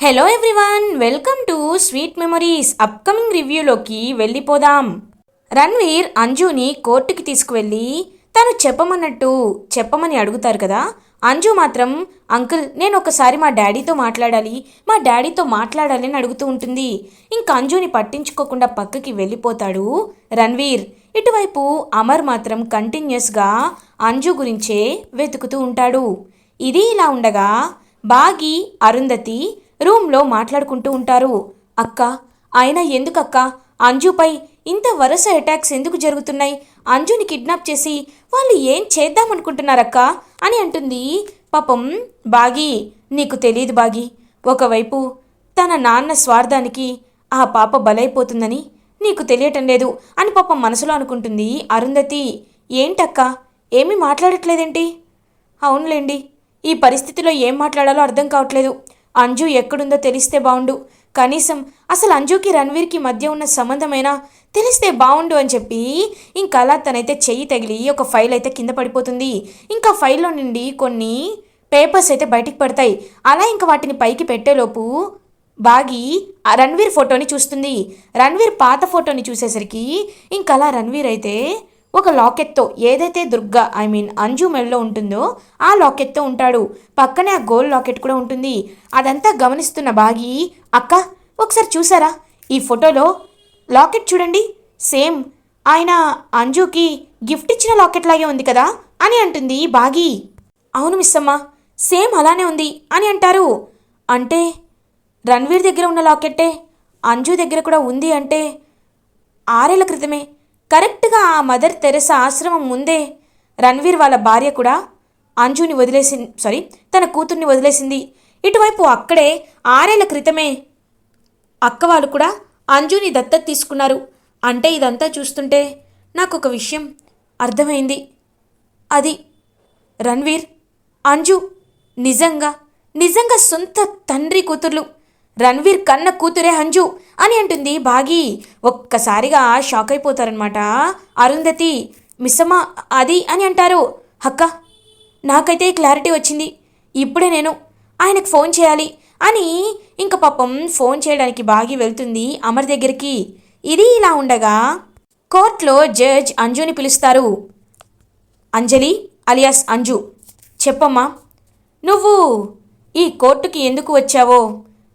Hello everyone welcome to sweet memories upcoming రివ్యూలోకి వెళ్ళిపోదాం. రణ్వీర్ అంజుని కోర్టుకి తీసుకువెళ్ళి తను చెప్పమన్నట్టు చెప్పమని అడుగుతారు కదా? అంజు మాత్రం అంకుల్ నేను ఒకసారి మా డాడీతో మాట్లాడాలి. మా డాడీతో మాట్లాడాలి అని అడుగుతూ ఉంటుంది. ఇంకా అంజుని పట్టించుకోకుండా పక్కకి వెళ్ళిపోతాడు రణ్వీర్. ఇటువైపు అమర్ మాత్రం కంటిన్యూస్గా అంజు గురించే వెతుకుతూ ఉంటాడు. ఇది ఇలా ఉండగా బాగి అరుంధతి రూమ్లో మాట్లాడుకుంటూ ఉంటారు. అక్క ఆయన ఎందుకక్క? అంజుపై ఇంత వరుస అటాక్స్ ఎందుకు జరుగుతున్నాయి? అంజుని కిడ్నాప్ చేసి వాళ్ళు ఏం చేద్దామనుకుంటున్నారక్క? అని అంటుంది. పాపం బాగి నీకు తెలియదు బాగి. ఒకవైపు తన నాన్న స్వార్థానికి ఆ పాప బలైపోతుందని నీకు తెలియటం లేదు అని పాపం మనసులో అనుకుంటుంది అరుంధతి. ఏంటక్క? ఏమీ మాట్లాడట్లేదేంటి? అవునులేండి ఈ పరిస్థితిలో ఏం మాట్లాడాలో అర్థం కావట్లేదు. అంజు ఎక్కడుందో తెలిస్తే బాగుండు కనీసం అసలు అంజుకి రణ్వీర్కి మధ్య ఉన్న సంబంధమైనా? తెలిస్తే బాగుండు అని చెప్పి ఇంకా అలా తనైతే చెయ్యి తగిలి ఒక ఫైల్ అయితే కింద పడిపోతుంది. ఇంకా ఫైల్లో నుండి కొన్ని పేపర్స్ అయితే బయటికి పడతాయి. అలా ఇంకా వాటిని పైకి పెట్టేలోపు బాగి ఆ రణ్వీర్ ఫోటోని చూస్తుంది. రణ్వీర్ పాత ఫోటోని చూసేసరికి ఇంకలా రణ్వీర్ అయితే ఒక లాకెట్తో ఏదైతే దుర్గా ఐ మీన్ అంజు మెడలో ఉంటుందో ఆ లాకెట్తో ఉంటాడు. పక్కనే ఆ గోల్డ్ లాకెట్ కూడా ఉంటుంది. అదంతా గమనిస్తున్న బాగి అక్క ఒకసారి చూసారా? ఈ ఫోటోలో లాకెట్ చూడండి. సేమ్ ఆయన అంజుకి గిఫ్ట్ ఇచ్చిన లాకెట్ లాగే ఉంది కదా? అని అంటుంది బాగి. అవును మిస్సమ్మ సేమ్ అలానే ఉంది అని అంటారు. అంటే రణ్వీర్ దగ్గర ఉన్న లాకెట్టే? అంజు దగ్గర కూడా ఉంది అంటే ఆరేళ్ళ క్రితమే కరెక్ట్గా ఆ మదర్ తెరస ఆశ్రమం ముందే రణ్వీర్ వాళ్ళ భార్య కూడా అంజుని వదిలేసింది సారీ తన కూతుర్ని వదిలేసింది. ఇటువైపు అక్కడే ఆరేళ్ళ క్రితమే అక్క వాళ్ళు కూడా అంజుని దత్తత తీసుకున్నారు. అంటే ఇదంతా చూస్తుంటే నాకు ఒక విషయం అర్థమైంది. అది రణ్వీర్ అంజు నిజంగా నిజంగా సొంత తండ్రి కూతుర్లు. రణ్వీర్ కన్న కూతురే అంజు అని అంటుంది బాగి. ఒక్కసారిగా షాక్ అయిపోతారనమాట అరుంధతి మిస్సమ్మ అది అని అంటారు. అక్క నాకైతే క్లారిటీ వచ్చింది. ఇప్పుడే నేను ఆయనకు ఫోన్ చేయాలి అని ఇంక పాపం ఫోన్ చేయడానికి బాగి వెళ్తుంది అమర్ దగ్గరికి. ఇది ఇలా ఉండగా కోర్టులో జడ్జ్ అంజుని పిలుస్తారు. అంజలి అలియాస్ అంజు చెప్పమ్మా నువ్వు ఈ కోర్టుకి ఎందుకు వచ్చావో?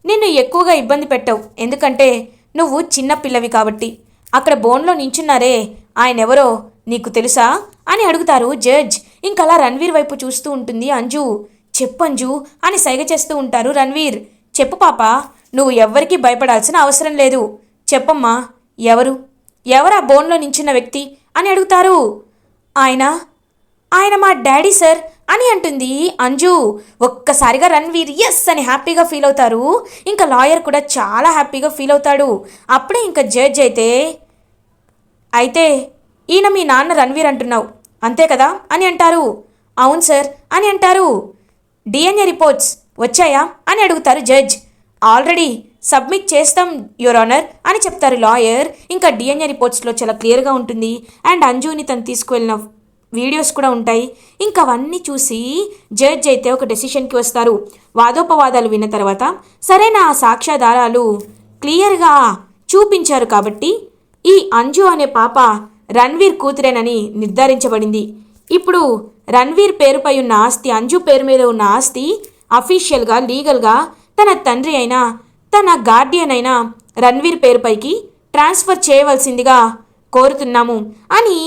నిన్ను ఎక్కువగా ఇబ్బంది పెట్టవు. ఎందుకంటే నువ్వు చిన్న పిల్లవి కాబట్టి. అక్కడ బోన్లో నించున్నారే ఆయన ఎవరో నీకు తెలుసా? అని అడుగుతారు జడ్జ్. ఇంకలా రణ్వీర్ వైపు చూస్తూ ఉంటుంది అంజు. చెప్పు అంజు అని సైగ చేస్తూ ఉంటారు రణ్వీర్. చెప్పు పాప నువ్వు ఎవ్వరికీ భయపడాల్సిన అవసరం లేదు. చెప్పమ్మా ఎవరు? ఎవరా బోన్లో నించున్న వ్యక్తి? అని అడుగుతారు. ఆయన? ఆయన మా డాడీ సార్. అని అంటుంది. అంజు ఒక్కసారిగా రణ్వీర్ ఎస్ అని హ్యాపీగా ఫీల్ అవుతారు. ఇంకా లాయర్ కూడా చాలా హ్యాపీగా ఫీల్ అవుతాడు. అప్పుడే ఇంకా జడ్జ్ అయితే అయితే ఈయన మీ నాన్న రణ్వీర్ అంటున్నావు. అంతే కదా? అని అంటారు. అవును సార్ అని అంటారు. డిఎన్ఏ రిపోర్ట్స్ వచ్చాయా? అని అడుగుతారు జడ్జ్. ఆల్రెడీ సబ్మిట్ చేస్తాం యువర్ ఆనర్ అని చెప్తారు లాయర్. ఇంకా డిఎన్ఏ రిపోర్ట్స్లో చాలా క్లియర్గా ఉంటుంది. అండ్ అంజుని తను తీసుకువెళ్ళిన వీడియోస్ కూడా ఉంటాయి. ఇంకా అవన్నీ చూసి జడ్జ్ అయితే ఒక డెసిషన్కి వస్తారు. వాదోపవాదాలు విన్న తర్వాత సరైన ఆ సాక్ష్యాధారాలు క్లియర్గా చూపించారు కాబట్టి ఈ అంజు అనే పాప రణ్వీర్ కూతురేనని నిర్ధారించబడింది. ఇప్పుడు రణ్వీర్ పేరుపై ఉన్న ఆస్తి అంజు పేరు మీద ఉన్న ఆస్తి అఫీషియల్గా లీగల్గా తన తండ్రి అయినా తన గార్డియన్ అయిన రణ్వీర్ పేరుపైకి ట్రాన్స్ఫర్ చేయవలసిందిగా కోరుతున్నాము అని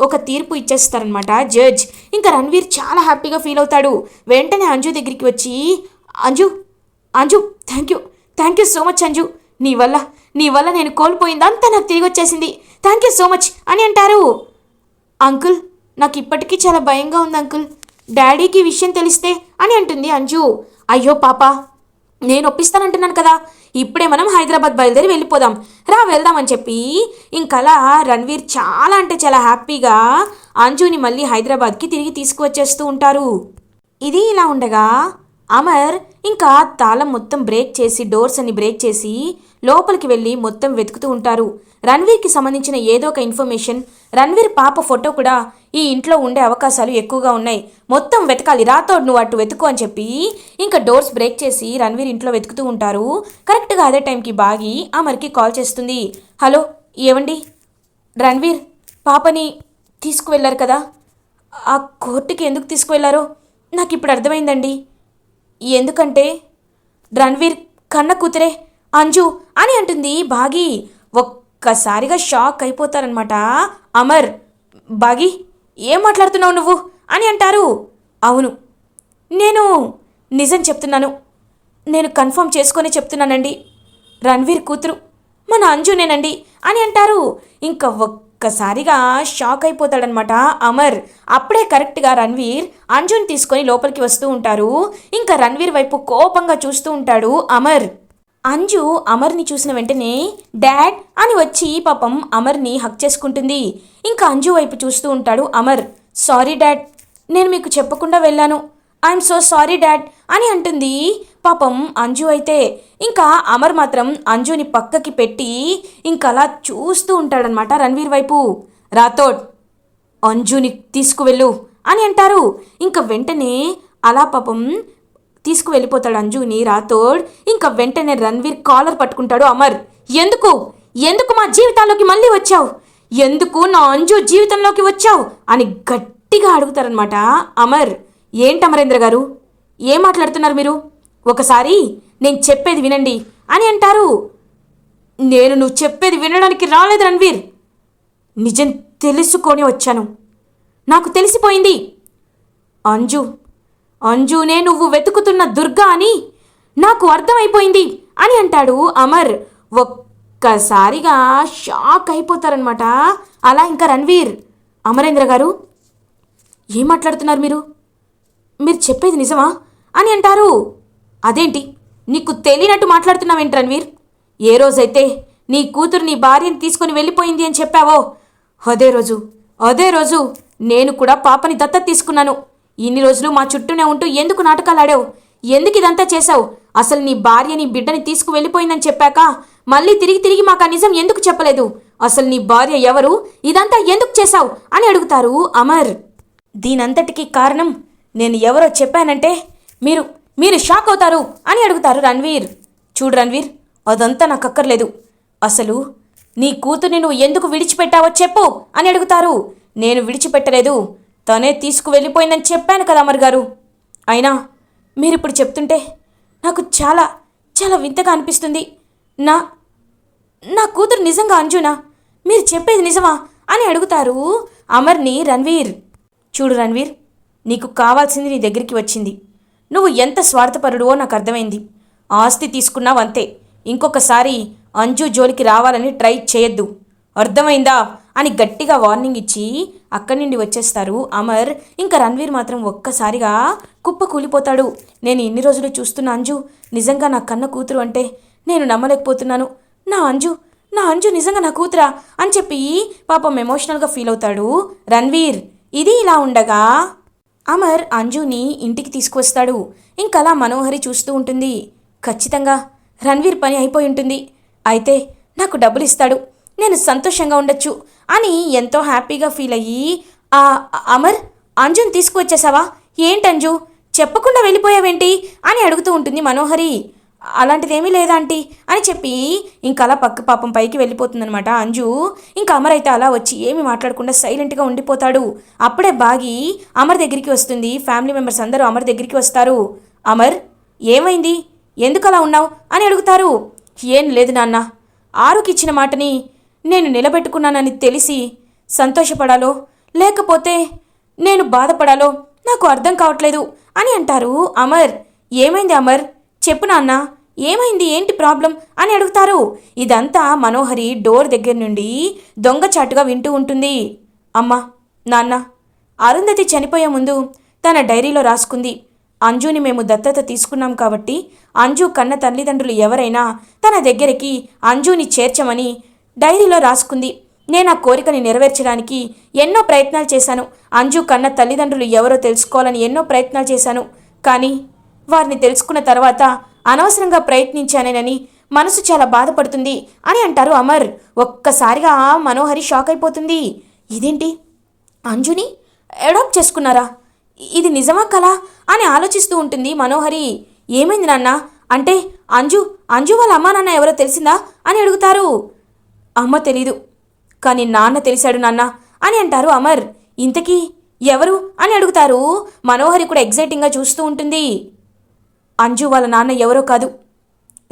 ఒక తీర్పు ఇచ్చేస్తారనమాట జడ్జ్. ఇంకా రణ్వీర్ చాలా హ్యాపీగా ఫీల్ అవుతాడు. వెంటనే అంజు దగ్గరికి వచ్చి Anju Anju thank you thank you so much Anju. నీ వల్ల నీ వల్ల నేను కోల్పోయిందంతా నాకు తిరిగి వచ్చేసింది. థ్యాంక్ యూ సో మచ్ అని అంటారు. అంకుల్ నాకు ఇప్పటికీ చాలా భయంగా ఉంది అంకుల్. డాడీకి విషయం తెలిస్తే అని అంటుంది అంజు. అయ్యో పాప నేను ఒప్పిస్తానంటున్నాను కదా. ఇప్పుడే మనం హైదరాబాద్ బయలుదేరి వెళ్ళిపోదాం. రా వెళ్దామని చెప్పి ఇంకలా రణ్వీర్ చాలా అంటే చాలా హ్యాపీగా అంజుని మళ్ళీ హైదరాబాద్కి తిరిగి తీసుకువచ్చేస్తూ ఉంటారు. ఇది ఇలా ఉండగా అమర్ ఇంకా తాళం మొత్తం బ్రేక్ చేసి డోర్స్ అన్ని బ్రేక్ చేసి లోపలికి వెళ్ళి మొత్తం వెతుకుతూ ఉంటారు. రణ్వీర్కి సంబంధించిన ఏదో ఒక ఇన్ఫర్మేషన్. రణ్వీర్ పాప ఫోటో కూడా ఈ ఇంట్లో ఉండే అవకాశాలు ఎక్కువగా ఉన్నాయి. మొత్తం వెతకాలి. రాతోడు నువ్వు అటు వెతుకు అని చెప్పి ఇంకా డోర్స్ బ్రేక్ చేసి రణ్వీర్ ఇంట్లో వెతుకుతూ ఉంటారు. కరెక్ట్గా అదే టైంకి బాగి అమర్కి కాల్ చేస్తుంది. హలో ఏవండి? రణ్వీర్ పాపని తీసుకువెళ్ళారు కదా? ఆ కోర్టుకి ఎందుకు తీసుకువెళ్ళారో? నాకు ఇప్పుడు అర్థమైందండి. ఎందుకంటే రణ్వీర్ కన్న కూతురే. అంజు అని అంటుంది బాగి. ఒక్కసారిగా షాక్ అయిపోతారనమాట అమర్ బాగి ఏం మాట్లాడుతున్నావు నువ్వు? అని అంటారు. అవును నేను నిజం చెప్తున్నాను. నేను కన్ఫర్మ్ చేసుకొని చెప్తున్నానండి. రణ్వీర్ కూతురు మన అంజునేనండి అని అంటారు. ఇంకా ఒక్కసారిగా షాక్ అయిపోతాడనమాట అమర్. అప్పుడే కరెక్ట్గా రణ్వీర్ అంజుని తీసుకొని లోపలికి వస్తూ ఉంటారు. ఇంకా రణ్వీర్ వైపు కోపంగా చూస్తూ ఉంటాడు అమర్. అంజు అమర్ని చూసిన వెంటనే డాడ్ అని వచ్చి పాపం అమర్ని హక్ చేసుకుంటుంది. ఇంకా అంజు వైపు చూస్తూ ఉంటాడు అమర్. Sorry dad. నేను మీకు చెప్పకుండా వెళ్ళాను. ఐఎమ్ సో సారీ డాడ్ అని అంటుంది పాపం అంజు అయితే. ఇంకా అమర్ మాత్రం అంజుని పక్కకి పెట్టి ఇంకలా అలా చూస్తూ ఉంటాడనమాట రణ్వీర్ వైపు. రాథోడ్ అంజుని తీసుకువెళ్ళు అని అంటారు. ఇంకా వెంటనే అలా పాపం తీసుకువెళ్ళిపోతాడు అంజుని రాథోడ్ ఇంకా వెంటనే రణ్వీర్ కాలర్ పట్టుకుంటాడు అమర్. ఎందుకు? ఎందుకు మా జీవితాల్లోకి మళ్ళీ వచ్చావు? ఎందుకు నా అంజు జీవితంలోకి వచ్చావు? అని గట్టిగా అడుగుతారనమాట అమర్. ఏంటి అమరేంద్ర గారు? ఏం మాట్లాడుతున్నారు మీరు? ఒకసారి నేను చెప్పేది వినండి అని అంటారు. నేను నువ్వు చెప్పేది వినడానికి రాలేదు రణ్వీర్. నిజం తెలుసుకొని వచ్చాను. నాకు తెలిసిపోయింది. అంజు అంజునే నువ్వు వెతుకుతున్న దుర్గా అని నాకు అర్థమైపోయింది అని అంటాడు అమర్. ఒక్కసారిగా షాక్ అయిపోతారనమాట అలా ఇంకా రణ్వీర్ అమరేంద్ర గారు ఏం మాట్లాడుతున్నారు మీరు? మీరు చెప్పేది నిజమా? అని అంటారు. అదేంటి? నీకు తెలియనట్టు మాట్లాడుతున్నావేంటి రణ్వీర్? ఏ రోజైతే నీ కూతురు నీ భార్యని తీసుకొని వెళ్ళిపోయింది అని చెప్పావో అదే రోజు అదే రోజు నేను కూడా పాపని దత్త తీసుకున్నాను. ఇన్ని రోజులు మా చుట్టూనే ఉంటూ ఎందుకు నాటకాలు ఆడావు? ఎందుకు ఇదంతా చేశావు? అసలు నీ భార్యని బిడ్డని తీసుకు వెళ్ళిపోయిందని చెప్పాక మళ్ళీ తిరిగి తిరిగి మాకు ఆ నిజం ఎందుకు చెప్పలేదు? అసలు నీ భార్య ఎవరు? ఇదంతా ఎందుకు చేశావు? అని అడుగుతారు అమర్. దీనంతటికీ కారణం నేను ఎవరో చెప్పానంటే మీరు మీరు షాక్ అవుతారు అని అడుగుతారు రణ్వీర్. చూడు రణ్వీర్ అదంతా నాకు అక్కర్లేదు అసలు నీ కూతుర్ని నువ్వు ఎందుకు విడిచిపెట్టావో చెప్పు అని అడుగుతారు. నేను విడిచిపెట్టలేదు. తనే తీసుకువెళ్ళిపోయిందని చెప్పాను కదా అమర్ గారు అయినా మీరిప్పుడు చెప్తుంటే నాకు చాలా చాలా వింతగా అనిపిస్తుంది. నా నా కూతురు నిజంగా అంజునా? మీరు చెప్పేది నిజమా అని అడుగుతారు అమర్ని రణ్వీర్. చూడు రణ్వీర్ నీకు కావాల్సింది నీ దగ్గరికి వచ్చింది. నువ్వు ఎంత స్వార్థపరుడువో నాకు అర్థమైంది. ఆస్తి తీసుకున్నావు అంతే. ఇంకొకసారి అంజు జోలికి రావాలని ట్రై చేయొద్దు. అర్థమైందా? అని గట్టిగా వార్నింగ్ ఇచ్చి అక్కడి నుండి వచ్చేస్తారు. అమర్ ఇంకా రణ్వీర్ మాత్రం ఒక్కసారిగా కుప్ప కూలిపోతాడు. నేను ఇన్ని రోజులు చూస్తున్న అంజు. నిజంగా నా కన్న కూతురు అంటే నేను నమ్మలేకపోతున్నాను. నా అంజు నా అంజు నిజంగా నా కూతురా అని చెప్పి పాపం ఎమోషనల్గా ఫీల్ అవుతాడు రణ్వీర్. ఇది ఇలా ఉండగా అమర్ అంజుని ఇంటికి తీసుకువస్తాడు. ఇంకలా మనోహరి చూస్తూ ఉంటుంది. ఖచ్చితంగా రణ్వీర్ పని అయిపోయి ఉంటుంది. అయితే నాకు డబ్బులు ఇస్తాడు. నేను సంతోషంగా ఉండొచ్చు అని ఎంతో హ్యాపీగా ఫీల్ అయ్యి ఆ అమర్ అంజున్ తీసుకువచ్చేసావా? ఏంటంజు చెప్పకుండా వెళ్ళిపోయావేంటి? అని అడుగుతూ ఉంటుంది మనోహరి. అలాంటిదేమీ లేదా అని చెప్పి ఇంకా అలా పక్క పాపం పైకి వెళ్ళిపోతుందనమాట అంజు. ఇంకా అమర్ అయితే అలా వచ్చి ఏమి మాట్లాడకుండా సైలెంట్గా ఉండిపోతాడు. అప్పుడే బాగి అమర్ దగ్గరికి వస్తుంది. ఫ్యామిలీ మెంబర్స్ అందరూ అమర్ దగ్గరికి వస్తారు. అమర్ ఏమైంది? ఎందుకు అలా ఉన్నావు? అని అడుగుతారు. ఏం లేదు నాన్న. ఆరుకి ఇచ్చిన మాటని నేను నిలబెట్టుకున్నానని తెలిసి సంతోషపడాలో లేకపోతే నేను బాధపడాలో నాకు అర్థం కావట్లేదు అని అంటారు అమర్. ఏమైంది అమర్? చెప్పు నాన్న ఏమైంది? ఏంటి ప్రాబ్లం? అని అడుగుతారు. ఇదంతా మనోహరి డోర్ దగ్గర నుండి దొంగచాటుగా వింటూ ఉంటుంది. అమ్మా నాన్న అరుంధతి చనిపోయే ముందు తన డైరీలో రాసుకుంది. అంజుని మేము దత్తత తీసుకున్నాం కాబట్టి అంజు కన్న తల్లిదండ్రులు ఎవరైనా తన దగ్గరికి అంజుని చేర్చమని డైరీలో రాసుకుంది. నేను ఆ కోరికని నెరవేర్చడానికి ఎన్నో ప్రయత్నాలు చేశాను. అంజు కన్న తల్లిదండ్రులు ఎవరో తెలుసుకోవాలని ఎన్నో ప్రయత్నాలు చేశాను. కానీ వారిని తెలుసుకున్న తర్వాత అనవసరంగా ప్రయత్నించానేనని మనసు చాలా బాధపడుతుంది అని అంటారు అమర్. ఒక్కసారిగా మనోహరి షాక్ అయిపోతుంది. ఇదేంటి? అంజుని అడాప్ట్ చేసుకున్నారా? ఇది నిజమా కలా అని ఆలోచిస్తూ ఉంటుంది మనోహరి. ఏమైంది నాన్న? అంటే అంజు అంజు వాళ్ళ అమ్మా నాన్న ఎవరో తెలిసిందా అని అడుగుతారు. అమ్మ తెలీదు. కానీ నాన్న తెలిసాడు నాన్న. అని అంటారు అమర్. ఇంతకీ ఎవరు అని అడుగుతారు. మనోహరి కూడా ఎగ్జైటింగ్గా చూస్తూ ఉంటుంది. అంజు వాళ్ళ నాన్న ఎవరో కాదు.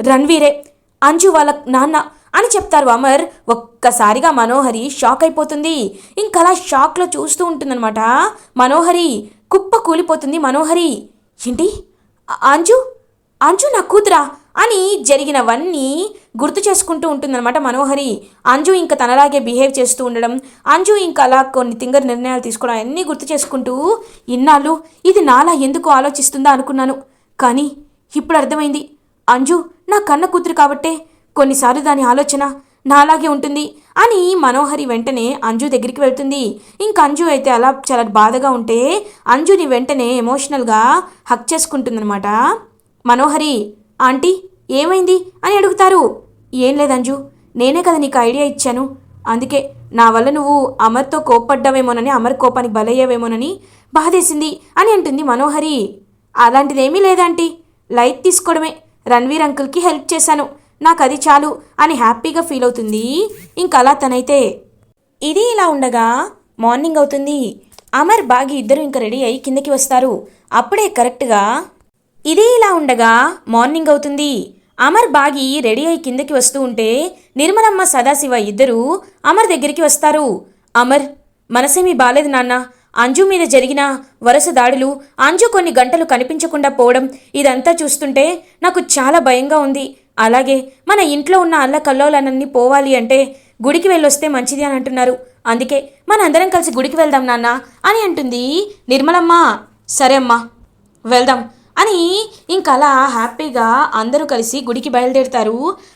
రణ్వీరే. అంజు వాళ్ళ నాన్న అని చెప్తారు అమర్. ఒక్కసారిగా మనోహరి షాక్ అయిపోతుంది. ఇంకలా షాక్లో చూస్తూ ఉంటుందన్నమాట. మనోహరి కుప్ప కూలిపోతుంది మనోహరి. ఏంటి? అంజు? అంజు నా కూతురా? అని జరిగినవన్నీ గుర్తు చేసుకుంటూ ఉంటుందన్నమాట మనోహరి. అంజు ఇంకా తనలాగే బిహేవ్ చేస్తూ ఉండడం అంజు ఇంకా అలా కొన్ని తింగర్ నిర్ణయాలు తీసుకోవడం అన్నీ గుర్తు చేసుకుంటూ ఇన్నాళ్ళు ఇది నాలా ఎందుకు ఆలోచిస్తుందా అనుకున్నాను. కానీ ఇప్పుడు అర్థమైంది. అంజు నా కన్న కూతురు కాబట్టే కొన్నిసార్లు దాని ఆలోచన నాలాగే ఉంటుంది అని మనోహరి వెంటనే అంజు దగ్గరికి వెళ్తుంది. ఇంక అంజు అయితే అలా చాలా బాధగా ఉంటే అంజుని వెంటనే ఎమోషనల్గా హక్ చేసుకుంటుందన్నమాట. మనోహరి ఆంటీ ఏమైంది అని అడుగుతారు. ఏం లేదంజు నేనే కదా నీకు ఐడియా ఇచ్చాను. అందుకే నా వల్ల నువ్వు అమర్తో కోప్పడ్డావేమోనని అమర్ కోపానికి బలయ్యావేమోనని బాధేసింది అని అంటుంది మనోహరి. అలాంటిదేమీ లేదంటీ లైట్ తీసుకోవడమే. రణ్వీర్ అంకుల్కి హెల్ప్ చేశాను. నాకు అది చాలు అని హ్యాపీగా ఫీల్ అవుతుంది. ఇంకలా అలా తనైతే. ఇది ఇలా ఉండగా మార్నింగ్ అవుతుంది. అమర్ బాగి ఇద్దరు ఇంకా రెడీ అయ్యి కిందకి వస్తారు. అప్పుడే కరెక్ట్గా ఇది ఇలా ఉండగా మార్నింగ్ అవుతుంది. అమర్ బాగి రెడీ అయి కిందకి వస్తూ ఉంటే నిర్మలమ్మ సదాశివ ఇద్దరూ అమర్ దగ్గరికి వస్తారు. అమర్ మనసేమీ బాలేదు నాన్న. అంజు మీద జరిగిన వరుస దాడులు అంజు కొన్ని గంటలు కనిపించకుండా పోవడం ఇదంతా చూస్తుంటే నాకు చాలా భయంగా ఉంది. అలాగే మన ఇంట్లో ఉన్న అల్ల కల్లోలన్నీ పోవాలి అంటే గుడికి వెళ్ళొస్తే మంచిది అని అంటున్నారు. అందుకే మనందరం కలిసి గుడికి వెళ్దాం నాన్న అని అంటుంది నిర్మలమ్మ. సరే అమ్మా వెళ్దాం. అని ఇంక అలా హ్యాపీగా అందరూ కలిసి గుడికి బయలుదేరుతారు.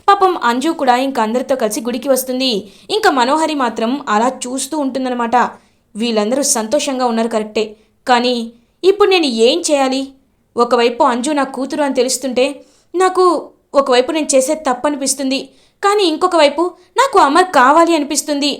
పాపం అంజు కూడా ఇంక అందరితో కలిసి గుడికి వస్తుంది. ఇంకా మనోహరి మాత్రం అలా చూస్తూ ఉంటుందన్నమాట. వీళ్ళందరూ సంతోషంగా ఉన్నారు కరెక్టే. కానీ ఇప్పుడు నేను ఏం చేయాలి? ఒకవైపు అంజు నా కూతురు అని తెలుస్తుంటే నాకు ఒకవైపు నేను చేసే తప్పనిపిస్తుంది. కానీ ఇంకొక వైపు నాకు అమర్ కావాలి అనిపిస్తుంది.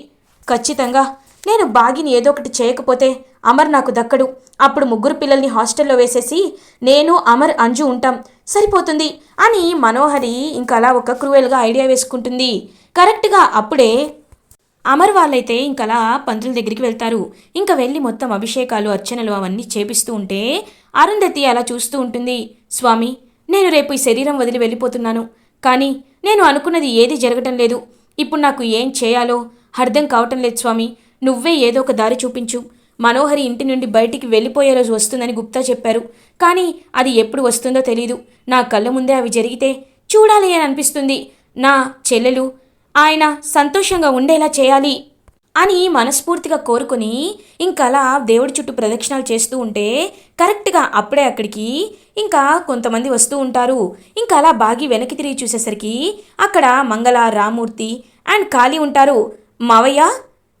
ఖచ్చితంగా నేను బాగిని ఏదో ఒకటి చేయకపోతే అమర్ నాకు దక్కడు. అప్పుడు ముగ్గురు పిల్లల్ని హాస్టల్లో వేసేసి నేను అమర్ అంజు ఉంటాం. సరిపోతుంది అని మనోహరి ఇంకలా అలా ఒక క్రూయల్గా ఐడియా వేసుకుంటుంది. కరెక్ట్గా అప్పుడే అమర్ వాళ్ళైతే ఇంకలా పంతుల దగ్గరికి వెళ్తారు. ఇంకా వెళ్ళి మొత్తం అభిషేకాలు అర్చనలు అవన్నీ చేపిస్తూ ఉంటే అరుంధతి అలా చూస్తూ ఉంటుంది. స్వామి నేను రేపు ఈ శరీరం వదిలి వెళ్ళిపోతున్నాను. కానీ నేను అనుకున్నది ఏది జరగటం లేదు. ఇప్పుడు నాకు ఏం చేయాలో అర్థం కావటం లేదు స్వామి. నువ్వే ఏదో ఒక దారి చూపించు. మనోహరి ఇంటి నుండి బయటికి వెళ్ళిపోయే రోజు వస్తుందని గుప్తా చెప్పారు. కానీ అది ఎప్పుడు వస్తుందో తెలీదు. నా కళ్ళ ముందే అవి జరిగితే చూడాలి అని అనిపిస్తుంది. నా చెల్లెలు ఆయన సంతోషంగా ఉండేలా చేయాలి అని మనస్ఫూర్తిగా కోరుకుని ఇంకలా దేవుడి చుట్టూ ప్రదక్షిణాలు చేస్తూ ఉంటే కరెక్ట్గా అప్పుడే అక్కడికి ఇంకా కొంతమంది వస్తూ ఉంటారు. ఇంకా అలా బాగి వెనక్కి తిరిగి చూసేసరికి అక్కడ మంగళ రామూర్తి అండ్ ఖాళీ ఉంటారు. మావయ్య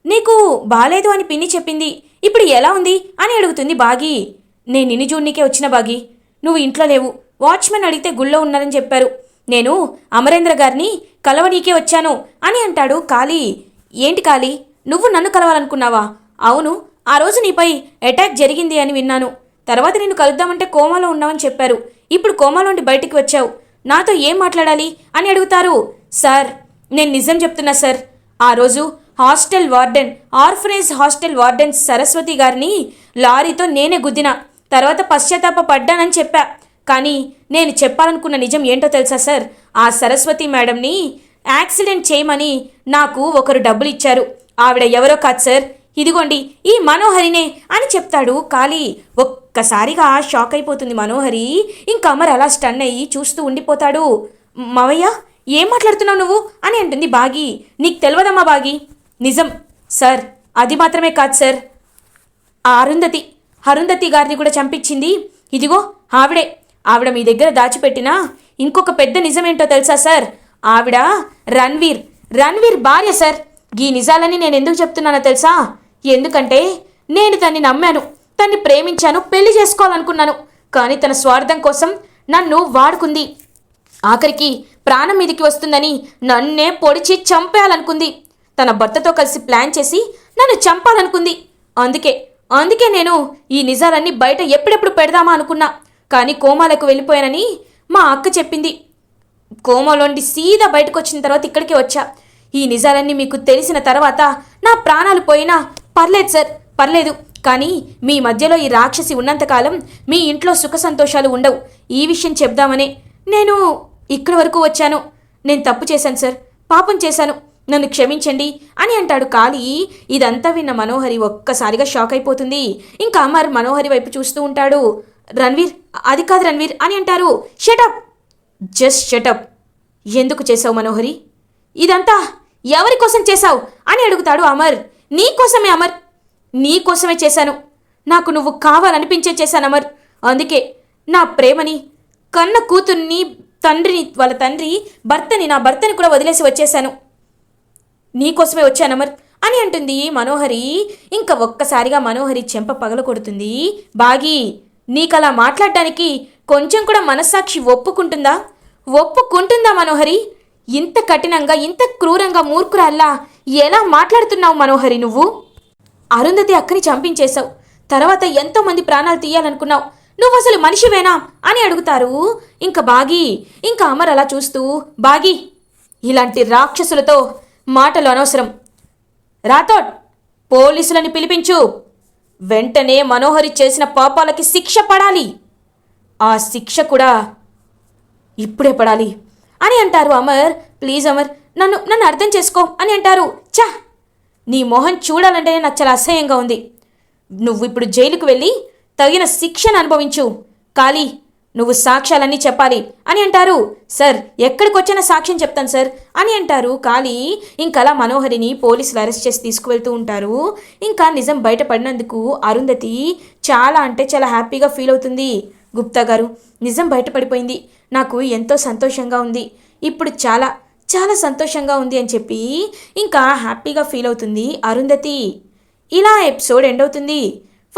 నీకు బాలేదు అని పిన్ని చెప్పింది. ఇప్పుడు ఎలా ఉంది? అని అడుగుతుంది బాగి. నేను నిన్ను జూన్నికే వచ్చిన బాగి. నువ్వు ఇంట్లో లేవు. వాచ్మెన్ అడిగితే గుళ్ళో ఉన్నారని చెప్పారు. నేను అమరేంద్ర గారిని కలవనీకే వచ్చాను అని అంటాడు కాళీ. ఏంటి కాళీ? నువ్వు నన్ను కలవాలనుకున్నావా? అవును ఆ రోజు నీపై అటాక్ జరిగింది అని విన్నాను. తర్వాత నిన్ను కలుద్దామంటే కోమాలో ఉన్నావని చెప్పారు. ఇప్పుడు కోమాలోండి బయటికి వచ్చావు. నాతో ఏం మాట్లాడాలి? అని అడుగుతారు. సార్ నేను నిజం చెప్తున్నా సార్. ఆ రోజు hostel warden orphanage hostel warden Saraswati గారిని లారీతో నేనే గుద్దిన. తర్వాత పశ్చాత్తాప పడ్డానని చెప్పా. కానీ నేను చెప్పాలనుకున్న నిజం ఏంటో తెలుసా సార్? ఆ సరస్వతి మేడంని యాక్సిడెంట్ చేయమని నాకు ఒకరు డబ్బులు ఇచ్చారు. ఆవిడ ఎవరో కాదు సార్. ఇదిగోండి ఈ మనోహరినే అని చెప్తాడు. కాళీ ఒక్కసారిగా షాక్ అయిపోతుంది మనోహరి. ఇంకా అమర్ అలా స్టన్ అయ్యి చూస్తూ ఉండిపోతాడు. మవయ్య ఏం మాట్లాడుతున్నావు నువ్వు? అని అంటుంది బాగి. నీకు తెలియదమ్మా బాగి. నిజం సార్. అది మాత్రమే కాదు సార్. ఆ అరుంధతి అరుంధతి గారిని కూడా చంపించింది. ఇదిగో ఆవిడే. ఆవిడ మీ దగ్గర దాచిపెట్టిన ఇంకొక పెద్ద నిజమేంటో తెలుసా సార్? ఆవిడ రణ్వీర్. రణ్వీర్ భార్య సార్. ఈ నిజాలని నేను ఎందుకు చెప్తున్నానో తెలుసా? ఎందుకంటే నేను తన్ని నమ్మాను తన్ని ప్రేమించాను పెళ్ళి చేసుకోవాలనుకున్నాను. కానీ తన స్వార్థం కోసం నన్ను వాడుకుంది. ఆఖరికి ప్రాణం మీదికి వస్తుందని నన్నే పొడిచి చంపేయాలనుకుంది. తన భర్తతో కలిసి ప్లాన్ చేసి నన్ను చంపాలనుకుంది. అందుకే అందుకే నేను ఈ నిజాలన్నీ బయట ఎప్పుడెప్పుడు పెడదామా అనుకున్నా. కానీ కోమాలకు వెళ్ళిపోయానని మా అక్క చెప్పింది. కోమాలోండి సీదా బయటకు వచ్చిన తర్వాత ఇక్కడికి వచ్చా. ఈ నిజాలన్నీ మీకు తెలిసిన తర్వాత నా ప్రాణాలు పోయినా పర్లేదు సార్ పర్లేదు. కానీ మీ మధ్యలో ఈ రాక్షసి ఉన్నంతకాలం మీ ఇంట్లో సుఖ సంతోషాలు ఉండవు. ఈ విషయం చెప్దామనే నేను ఇక్కడి వరకు వచ్చాను. నేను తప్పు చేశాను సార్ పాపం చేశాను. నన్ను క్షమించండి అని అంటాడు కాళీ. ఇదంతా విన్న మనోహరి ఒక్కసారిగా షాక్ అయిపోతుంది. ఇంకా అమర్ మనోహరి వైపు చూస్తూ ఉంటాడు. రణ్వీర్ అది కాదు రణ్వీర్ అని అంటారు. షటప్ జస్ట్ షటప్ ఎందుకు చేసావు మనోహరి? ఇదంతా ఎవరి కోసం చేశావు? అని అడుగుతాడు అమర్. నీ కోసమే అమర్. నీ కోసమే చేశాను. నాకు నువ్వు కావాలనిపించే చేశాను అమర్. అందుకే నా ప్రేమని కన్న కూతుర్ని తండ్రిని వాళ్ళ తండ్రి భర్తని నా భర్తని కూడా వదిలేసి వచ్చేశాను. నీకోసమే వచ్చాను అమర్ అని అంటుంది మనోహరి. ఇంకా ఒక్కసారిగా మనోహరి చెంప పగల కొడుతుంది. బాగి నీకలా మాట్లాడడానికి కొంచెం కూడా మనస్సాక్షి ఒప్పుకుంటుందా? ఒప్పుకుంటుందా మనోహరి? ఇంత కఠినంగా ఇంత క్రూరంగా మూర్ఖురాల్లా ఎలా మాట్లాడుతున్నావు మనోహరి నువ్వు? అరుంధతి అక్కని చంపించేశావు. తర్వాత ఎంతోమంది ప్రాణాలు తీయాలనుకున్నావు. నువ్వు అసలు మనిషివేనా? అని అడుగుతారు. ఇంకా బాగి ఇంకా అమర్ అలా చూస్తూ బాగి ఇలాంటి రాక్షసులతో మాటలు అనవసరం. రాథోడ్ పోలీసులని పిలిపించు. వెంటనే మనోహరి చేసిన పాపాలకి శిక్ష పడాలి. ఆ శిక్ష కూడా ఇప్పుడే పడాలి. అని అంటారు అమర్. ప్లీజ్ అమర్ నన్ను నన్ను అర్థం చేసుకో అని అంటారు. చా నీ మొహం చూడాలంటేనే నాకు చాలా అసహ్యంగా ఉంది. నువ్వు ఇప్పుడు జైలుకు వెళ్ళి తగిన శిక్షను అనుభవించు. కాళీ నువ్వు సాక్ష్యాలన్నీ చెప్పాలి. అని అంటారు. సార్ ఎక్కడికొచ్చిన సాక్ష్యం చెప్తాను సార్? అని అంటారు. కాళీ ఇంకలా మనోహరిని పోలీసులు అరెస్ట్ చేసి తీసుకువెళ్తూ ఉంటారు. ఇంకా నిజం బయటపడినందుకు అరుంధతి చాలా అంటే చాలా హ్యాపీగా ఫీల్ అవుతుంది. గుప్తా గారు నిజం బయటపడిపోయింది. నాకు ఎంతో సంతోషంగా ఉంది. ఇప్పుడు చాలా చాలా సంతోషంగా ఉంది అని చెప్పి ఇంకా హ్యాపీగా ఫీల్ అవుతుంది అరుంధతి. ఇలా ఎపిసోడ్ ఎండ్ అవుతుంది.